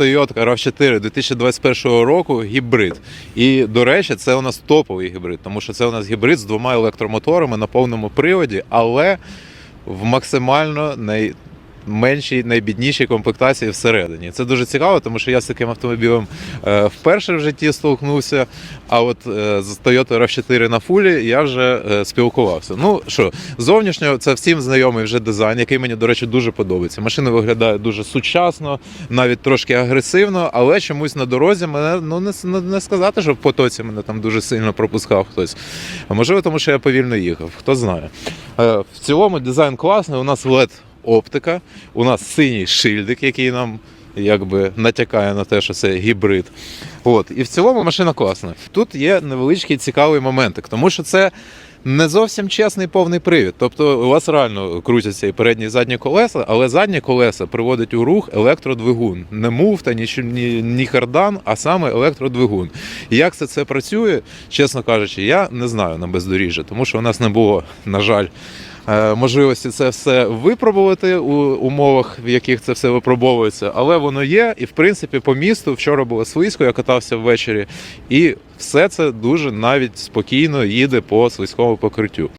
Toyota RAV4 2021 року гібрид. І, до речі, це у нас топовий гібрид, тому що це у нас гібрид з двома електромоторами на повному приводі, але в максимально най... меншій, найбіднішій комплектації всередині. Це дуже цікаво, тому що я з таким автомобілем е, вперше в житті столкнувся. А от е, з Toyota RAV4 на фулі я вже е, спілкувався. Ну що, зовнішньо це всім знайомий вже дизайн, який мені, до речі, дуже подобається. Машина виглядає дуже сучасно, навіть трошки агресивно, але чомусь на дорозі мене ну не, не, сказати, що в потоці мене там дуже сильно пропускав хтось. А можливо, тому що я повільно їхав, хто знає. В цілому дизайн класний. У нас led оптика, у нас синій шильдик, який нам якби натякає на те, що це гібрид. От. І в цілому машина класна. Тут є невеличкий цікавий моментик, тому що це. Не зовсім чесний повний привід. Тобто у вас реально крутяться і передні і задні колеса, але задні колеса приводить у рух електродвигун. Не муфта, ні, ні, ні кардан, а саме електродвигун. І як це, це працює, чесно кажучи, я не знаю на бездоріжжя, тому що у нас не було, на жаль, можливості це все випробувати у умовах, в яких це все випробовується, але воно є. І в принципі по місту вчора було слизько, я катався ввечері, і все це дуже навіть спокійно їде по слизькому покриттю.